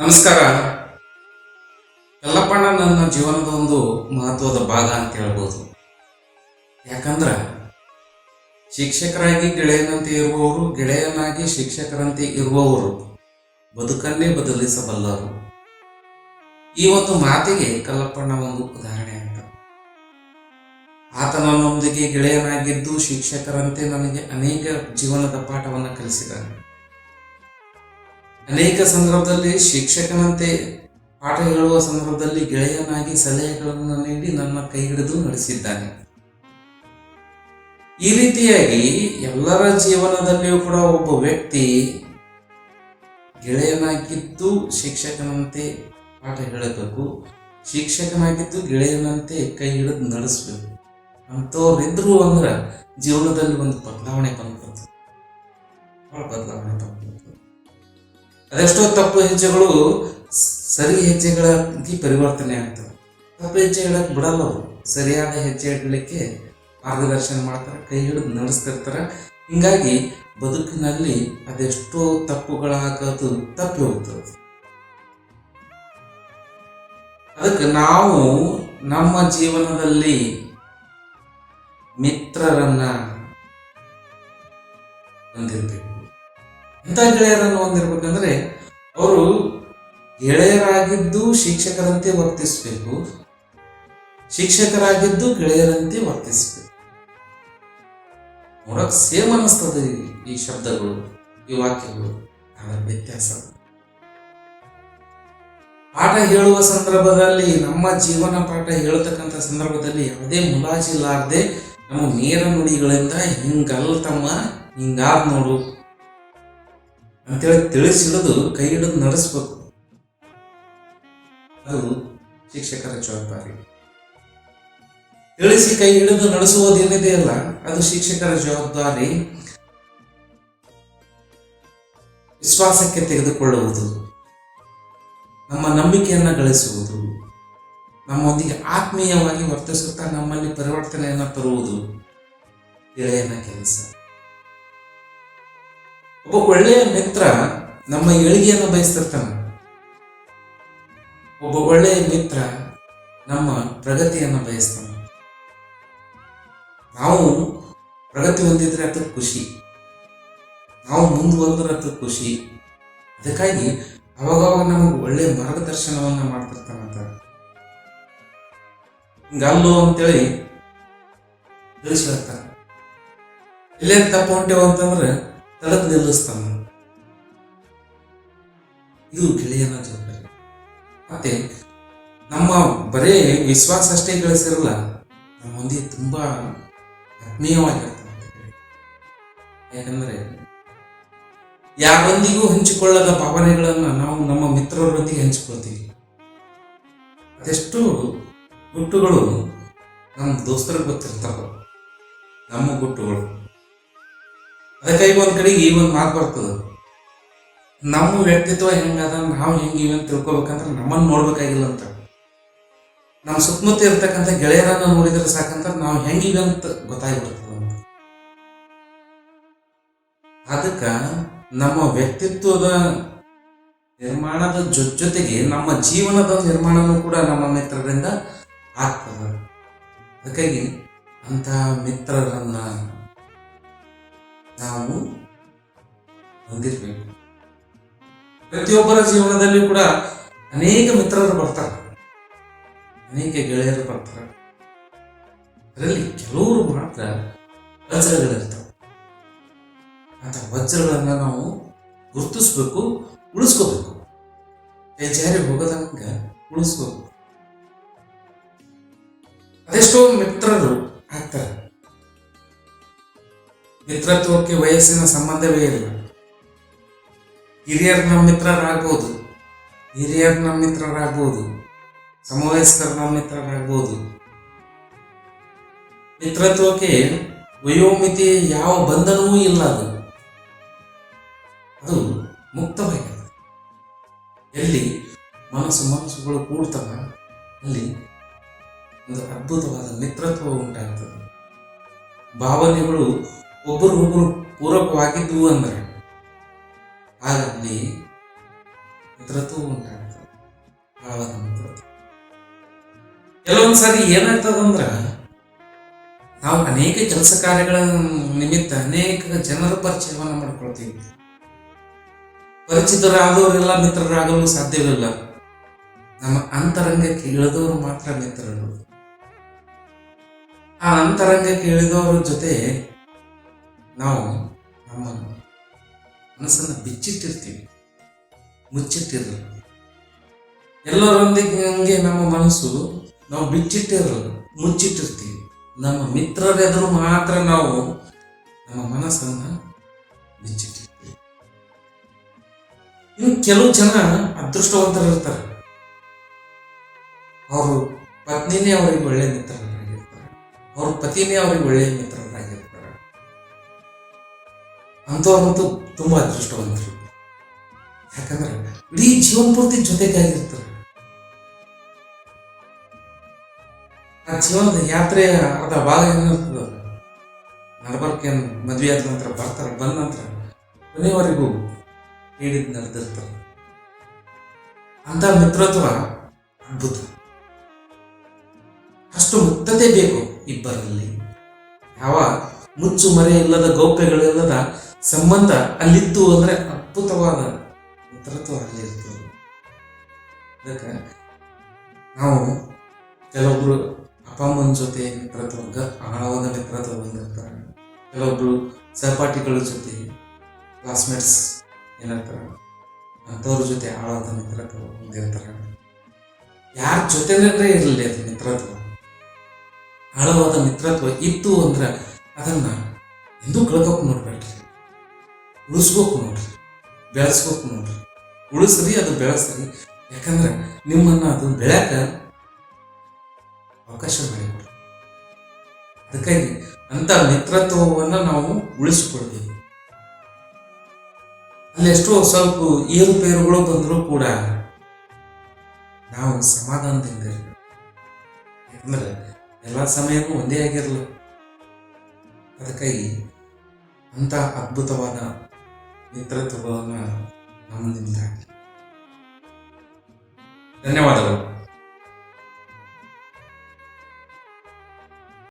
ನಮಸ್ಕಾರ. ಕಲ್ಲಪ್ಪಣ್ಣ ನನ್ನ ಜೀವನದ ಒಂದು ಮಹತ್ವದ ಭಾಗ ಅಂತ ಹೇಳ್ಬೋದು. ಯಾಕಂದ್ರ, ಶಿಕ್ಷಕರಾಗಿ ಗೆಳೆಯನಂತೆ ಇರುವವರು ಗೆಳೆಯನಾಗಿ ಶಿಕ್ಷಕರಂತೆ ಇರುವವರು ಬದುಕನ್ನೇ ಬದಲಿಸಬಲ್ಲರು. ಈ ಒಂದು ಮಾತಿಗೆ ಕಲ್ಲಪ್ಪಣ್ಣ ಒಂದು ಉದಾಹರಣೆ ಅಂತ. ಆತ ನನ್ನೊಂದಿಗೆ ಗೆಳೆಯನಾಗಿದ್ದು ಶಿಕ್ಷಕರಂತೆ ನನಗೆ ಅನೇಕ ಜೀವನದ ಪಾಠವನ್ನು ಕಲಿಸಿದ್ದಾನೆ ಅನೇಕ ಸಂದರ್ಭದಲ್ಲಿ ಶಿಕ್ಷಕನಂತೆ ಪಾಠ ಹೇಳುವ ಸಂದರ್ಭದಲ್ಲಿ ಗೆಳೆಯನಾಗಿ ಸಲಹೆಗಳನ್ನು ನೀಡಿ ನನ್ನ ಕೈ ಹಿಡಿದು ನಡೆಸಿದ್ದಾನೆ. ಈ ರೀತಿಯಾಗಿ ಎಲ್ಲರ ಜೀವನದಲ್ಲಿಯೂ ಕೂಡ ಒಬ್ಬ ವ್ಯಕ್ತಿ ಗೆಳೆಯನಾಗಿದ್ದು ಶಿಕ್ಷಕನಂತೆ ಪಾಠ ಹೇಳಬೇಕು, ಶಿಕ್ಷಕನಾಗಿದ್ದು ಗೆಳೆಯನಂತೆ ಕೈ ಹಿಡಿದು ನಡೆಸಬೇಕು. ಅಂಥವ್ರಿದ್ರು ಅಂದ್ರೆ ಜೀವನದಲ್ಲಿ ಒಂದು ಬದಲಾವಣೆ ಬಂದ್ಬಿಡ್ತದೆ ಬದಲಾವಣೆ ಬಂದ್ಬಿಡ್ತದೆ ಅದೆಷ್ಟೋ ತಪ್ಪು ಹೆಜ್ಜೆಗಳು ಸರಿ ಹೆಜ್ಜೆಗಳ ಪರಿವರ್ತನೆ ಆಗ್ತವೆ. ತಪ್ಪು ಹೆಜ್ಜೆ ಇಡಕ್ಕೆ ಬಿಡಲ್ಲ ಅವರು? ಸರಿಯಾದ ಹೆಜ್ಜೆ ಇಡಲಿಕ್ಕೆ ಮಾರ್ಗದರ್ಶನ ಮಾಡ್ತಾರೆ, ಕೈ ಹಿಡಿದು ನಡೆಸ್ತಿರ್ತಾರೆ. ಹಿಂಗಾಗಿ ಬದುಕಿನಲ್ಲಿ ಅದೆಷ್ಟೋ ತಪ್ಪುಗಳಾಗೋದು ತಪ್ಪಿ ಹೋಗ್ತದೆ. ಅದಕ್ಕೆ ನಾವು ನಮ್ಮ ಜೀವನದಲ್ಲಿ ಮಿತ್ರರನ್ನ ಹೊಂದಿರಬೇಕು. ಇಂಥ ಗೆಳೆಯರನ್ನು ಹೊಂದಿರಬೇಕಂದ್ರೆ ಅವರು ಗೆಳೆಯರಾಗಿದ್ದು ಶಿಕ್ಷಕರಂತೆ ವರ್ತಿಸಬೇಕು, ಶಿಕ್ಷಕರಾಗಿದ್ದು ಗೆಳೆಯರಂತೆ ವರ್ತಿಸಬೇಕು. ನೋಡಕ್ ಸೇಮ್ ಅನ್ನಿಸ್ತದೆ ಈ- ಶಬ್ದಗಳು, ಈ ವಾಕ್ಯಗಳು. ಅದರ ವ್ಯತ್ಯಾಸ. ಪಾಠ ಹೇಳುವ ಸಂದರ್ಭದಲ್ಲಿ, ನಮ್ಮ ಜೀವನ ಪಾಠ ಹೇಳತಕ್ಕಂಥ ಸಂದರ್ಭದಲ್ಲಿ ಯಾವುದೇ ಮುಲಾಜಿಲ್ಲಾರ್ದೆ ನಮ್ಮ ನೇರ ನುಡಿಗಳಿಂದ ಹಿಂಗಲ್ಲ ತಮ್ಮ ಹಿಂಗಾದ್ ನೋಡು. ಅಂತೇಳಿ ತಿಳಿಸಿಡೋದು ಕೈ ಹಿಡಿದು ನಡೆಸಬೇಕು. ಅದು ಶಿಕ್ಷಕರ ಜವಾಬ್ದಾರಿ. ತಿಳಿಸಿ ಕೈ ಹಿಡಿದು ನಡೆಸುವುದೇನಿದೆ ಅಲ್ಲ, ಅದು ಶಿಕ್ಷಕರ ಜವಾಬ್ದಾರಿ. ವಿಶ್ವಾಸಕ್ಕೆ ತೆಗೆದುಕೊಳ್ಳುವುದು. ನಮ್ಮ ನಂಬಿಕೆಯನ್ನು ಗಳಿಸುವುದು. ನಮ್ಮೊಂದಿಗೆ ಆತ್ಮೀಯವಾಗಿ ವರ್ತಿಸುತ್ತಾ ನಮ್ಮಲ್ಲಿ ಪರಿವರ್ತನೆಯನ್ನು ತರುವುದು. ಗೆಳೆಯನ ಕೆಲಸ. ಒಬ್ಬ ಒಳ್ಳೆಯ ಮಿತ್ರ ನಮ್ಮ ಏಳಿಗೆಯನ್ನು ಬಯಸ್ತಿರ್ತಾನೆ. ಒಬ್ಬ ಒಳ್ಳೆಯ ಮಿತ್ರ ನಮ್ಮ ಪ್ರಗತಿಯನ್ನು ಬಯಸ್ತಾನೆ. ನಾವು ಪ್ರಗತಿ ಹೊಂದಿದ್ರೆ ಅದ್ರ ಖುಷಿ. ನಾವು ಮುಂದುವರೆದ್ರೆ ಅದ್ರ ಖುಷಿ. ಅದಕ್ಕಾಗಿ ಅವಾಗವಾಗ ನಮಗೆ ಒಳ್ಳೆ ಮಾರ್ಗದರ್ಶನವನ್ನ ಮಾಡ್ತಿರ್ತಾನಂತ ಹಿಂಗಲ್ಲು ಅಂತೇಳಿ ತಿಳಿಸಿ ಇಲ್ಲೇನು ಇಲ್ಲೇ ತಪ್ಪು ಹೊಂಟೇವು ಅಂತಂದ್ರೆ ತಡಕ್ ನಿಲ್ಲಿಸ್ತಾನ. ಇದು ಗೆಳೆಯನ ಜವಾಬ್ದಾರಿ. ಮತ್ತೆ ನಮ್ಮ ಬರೇ ವಿಶ್ವಾಸ ಅಷ್ಟೇ ಗಳಿಸಿರಲ್ಲ, ನಮ್ಮ ಮುಂದೆ ತುಂಬಾ ಆತ್ಮೀಯವಾಗಿರ್ತಾನೆ. ಯಾಕಂದ್ರೆ ಯಾರೊಂದಿಗೂ ಹಂಚಿಕೊಳ್ಳದ ಭಾವನೆಗಳನ್ನ ನಾವು ನಮ್ಮ ಮಿತ್ರರೊಂದಿಗೆ ಹಂಚಿಕೊಳ್ತೀವಿ. ಅದೆಷ್ಟು ಗುಟ್ಟುಗಳು ನಮ್ಮ ದೋಸ್ತರಿಗೆ ಗೊತ್ತಿರ್ತಾವ ನಮ್ಮ ಗುಟ್ಟುಗಳು. ಅದಕ್ಕಾಗಿ ಒಂದು ಕಡೆಗೆ ಈ ಒಂದು ಮಾತು ಬರ್ತದ. ನಮ್ಮ ವ್ಯಕ್ತಿತ್ವ ಹೆಂಗದ ನಾವು ಹೆಂಗೆ ಅಂತ ತಿಳ್ಕೊಬೇಕಂದ್ರೆ ನಮ್ಮನ್ನು ನೋಡ್ಬೇಕಾಗಿಲ್ಲ ಅಂತ. ನಮ್ಮ ಸುತ್ತಮುತ್ತ ಇರ್ತಕ್ಕಂಥ ಗೆಳೆಯರನ್ನ ನೋಡಿದ್ರೆ ಸಾಕಂತ ನಾವು ಹೆಂಗಿವೆ ಅಂತ ಗೊತ್ತಾಗ್ಬಿಡ್ತದ ಅದಕ್ಕೆ ನಮ್ಮ ವ್ಯಕ್ತಿತ್ವದ ನಿರ್ಮಾಣದ ಜೊ- ಜೊತೆಗೆ ನಮ್ಮ ಜೀವನದ ನಿರ್ಮಾಣನೂ ಕೂಡ ನಮ್ಮ ಮಿತ್ರರಿಂದ ಆಗ್ತದೆ. ಅದಕ್ಕಾಗಿ ಅಂತಹ ಮಿತ್ರರನ್ನ ನಾವು ಹೊಂದಿರ್ಬೇಕು. ಪ್ರತಿಯೊಬ್ಬರ ಜೀವನದಲ್ಲಿ ಕೂಡ ಅನೇಕ ಮಿತ್ರರು ಬರ್ತಾರೆ. ಅನೇಕ ಗೆಳೆಯರು ಬರ್ತಾರೆ. ಅದರಲ್ಲಿ ಕೆಲವರು ಮಾತ್ರ ವಜ್ರಗಳಿರ್ತಾವೆ ಅಂತ ವಜ್ರಗಳನ್ನು ನಾವು ಗುರುತಿಸ್ಬೇಕು, ಉಳಿಸ್ಕೋಬೇಕು. ಬೇಜಾರಿ ಜಾರಿ ಹೋಗದಂಗ ಉಳಿಸ್ಬೇಕು ಅದೆಷ್ಟೋ ಮಿತ್ರತ್ವಕ್ಕೆ ವಯಸ್ಸಿನ ಸಂಬಂಧವೇ ಇಲ್ಲ. ಹಿರಿಯರು ನಮ್ಮ ಮಿತ್ರರಾಗ್ಬೋದು. ಹಿರಿಯರು ನಮ್ಮ ಮಿತ್ರರಾಗ್ಬೋದು. ಸಮವಯಸ್ಕರ ನಮ್ಮ ಮಿತ್ರರಾಗ್ಬೋದು. ಮಿತ್ರತ್ವಕ್ಕೆ ವಯೋಮಿತಿ ಯಾವ ಬಂಧನವೂ ಇಲ್ಲ ಅದು. ಅದು ಮುಕ್ತವಾಗಿದೆ. ಎಲ್ಲಿ ಮನಸ್ಸು ಮನಸ್ಸುಗಳು ಕೂಡ್ತವ, ಅಲ್ಲಿ ಒಂದು ಅದ್ಭುತವಾದ ಮಿತ್ರತ್ವ ಉಂಟಾಗ್ತದೆ. ಭಾವನೆಗಳು ಒಬ್ಬರಿಗೊಬ್ಬರು ಪೂರಕವಾಗಿದ್ವು ಅಂದ್ರೆ ಆಗ ಅಲ್ಲಿ ಮಿತ್ರತ್ವ ಉಂಟಾಗ್ತದೆ. ಆಳವಾದ ಮಿತ್ರತ್ವ ಕೆಲವೊಂದು ಸಾರಿ ಏನಾಗ್ತದಂದ್ರ ನಾವು ಅನೇಕ ಕೆಲಸ ಕಾರ್ಯಗಳ ನಿಮಿತ್ತ ಅನೇಕ ಜನರ ಪರಿಚಯವನ್ನು ಮಾಡ್ಕೊಳ್ತೀವಿ. ಪರಿಚಿತರಾದವರೆಲ್ಲ ಮಿತ್ರರಾಗಲು ಸಾಧ್ಯವಿಲ್ಲ. ನಮ್ಮ ಅಂತರಂಗಕ್ಕೆ ಇಳಿದವರು ಮಾತ್ರ ಮಿತ್ರರು. ಆ ಅಂತರಂಗಕ್ಕೆ ಇಳಿದವರ ಜೊತೆ ನಾವು ನಮ್ಮ ಮನಸ್ಸನ್ನು ಬಿಚ್ಚಿಟ್ಟಿರ್ತೀವಿ ಮುಚ್ಚಿಟ್ಟಿರಲ್ಲ ಎಲ್ಲರೊಂದಿಗೆ ನಮ್ಮ ಮನಸ್ಸು ನಾವು ಬಿಚ್ಚಿಟ್ಟಿರಲ್ಲ ಮುಚ್ಚಿಟ್ಟಿರ್ತೀವಿ. ನಮ್ಮ ಮಿತ್ರರೆದುರು ಮಾತ್ರ ನಾವು ನಮ್ಮ ಮನಸ್ಸನ್ನು ಬಿಚ್ಚಿಟ್ಟಿರ್ತೀವಿ. ಇನ್ನು ಕೆಲವು ಜನ ಅದೃಷ್ಟವಂತರು ಇರ್ತಾರೆ ಅವರು ಪತ್ನಿನೇ ಅವರಿಗೆ ಒಳ್ಳೆಯ ಮಿತ್ರರಾಗಿರ್ತಾರೆ. ಅವ್ರ ಪತಿನೇ ಅವರಿಗೆ ಒಳ್ಳೆಯ ಮಿತ್ರರಾಗಿರ್ತಾರೆ ಅಂಥವ್ರಂತೂ ತುಂಬಾ ಅದೃಷ್ಟವಂತರು. ಯಾಕಂದ್ರೆ ಇಡೀ ಜೀವನ ಪೂರ್ತಿ ಜೊತೆಗಾಗಿರ್ತಾರೆ. ಆ ಜೀವನದ ಯಾತ್ರೆಯ ಅರ್ಧ ಭಾಗ ಏನಿರ್ತದ ನಡಬರ್ಕೇನು ಮದ್ವೆ ಆದ ನಂತರ ಬರ್ತಾರೆ, ಬಂದ ನಂತರ ಕೊನೆಯವರೆಗೂ ಹೇಳಿದ್ ನಡೆದಿರ್ತಾರೆ ಅಂತ ಮಿತ್ರತ್ವ ಅದ್ಭುತ. ಅಷ್ಟು ಮುಕ್ತತೆ ಬೇಕು ಇಬ್ಬರಲ್ಲಿ. ಯಾವ ಮುಚ್ಚು ಮರೆ ಇಲ್ಲದ ಗೌಪ್ಯಗಳಿಲ್ಲದ ಸಂಬಂಧ ಅಲ್ಲಿತ್ತು ಅಂದ್ರೆ ಅದ್ಭುತವಾದ ಮಿತ್ರತ್ವ ಅಲ್ಲಿ ಇರ್ತದೆ ಅದಕ್ಕೆ ನಾವು ಕೆಲವೊಬ್ರು ಅಪ್ಪ, ಅಮ್ಮನ ಜೊತೆ ಮಿತ್ರತ್ವ ಆಳವಾದ ಮಿತ್ರತ್ವ ಹೊಂದಿರ್ತಾರೆ ಕೆಲವೊಬ್ರು ಸಹಪಾಠಿಗಳ ಜೊತೆ ಕ್ಲಾಸ್ಮೇಟ್ಸ್ ಏನಿರ್ತಾರೆ ಅಂಥವ್ರ ಜೊತೆ ಆಳವಾದ ಮಿತ್ರತ್ವ ಹೊಂದಿರ್ತಾರೆ. ಯಾರ ಜೊತೆನೇ ಇರಲಿ ಅದು ಮಿತ್ರತ್ವ. ಆಳವಾದ ಮಿತ್ರತ್ವ ಇತ್ತು ಅಂದ್ರೆ ಅದನ್ನ ಎಂದೂ ಕಳ್ಕೊಕ್ ನೋಡ್ಬೇಡ್ರಿ. ಉಳಿಸ್ಬೇಕು ನೋಡ್ರಿ. ಬೆಳೆಸ್ಬೇಕು ನೋಡ್ರಿ. ಉಳಿಸ್ರಿ, ಅದು ಬೆಳೆಸ್ರಿ. ಯಾಕಂದ್ರೆ ನಿಮ್ಮನ್ನ ಅದು ಬೆಳ್ಯಾಕ ಅವಕಾಶ ಮಾಡಿಕೊಡ್ರಿ ಅದಕ್ಕಾಗಿ ಅಂತ ಮಿತ್ರತ್ವವನ್ನು ನಾವು ಉಳಿಸಿಕೊಳ್ಬೇಕು. ಅಲ್ಲಿ ಎಷ್ಟೋ ಸ್ವಲ್ಪ ಏರುಪೇರುಗಳು ಬಂದರೂ ಕೂಡ ನಾವು ಸಮಾಧಾನದಿಂದ ಯಾಕಂದ್ರೆ ಎಲ್ಲ ಸಮಯವೂ ಒಂದೇ ಆಗಿರಲ್ಲ. ಅದಕ್ಕಾಗಿ ಅಂತ ಅದ್ಭುತವಾದ ಮಿತ್ರತ್ವಗಳನ್ನು ನಮ್ಮಿಂದ ಧನ್ಯವಾದಗಳು.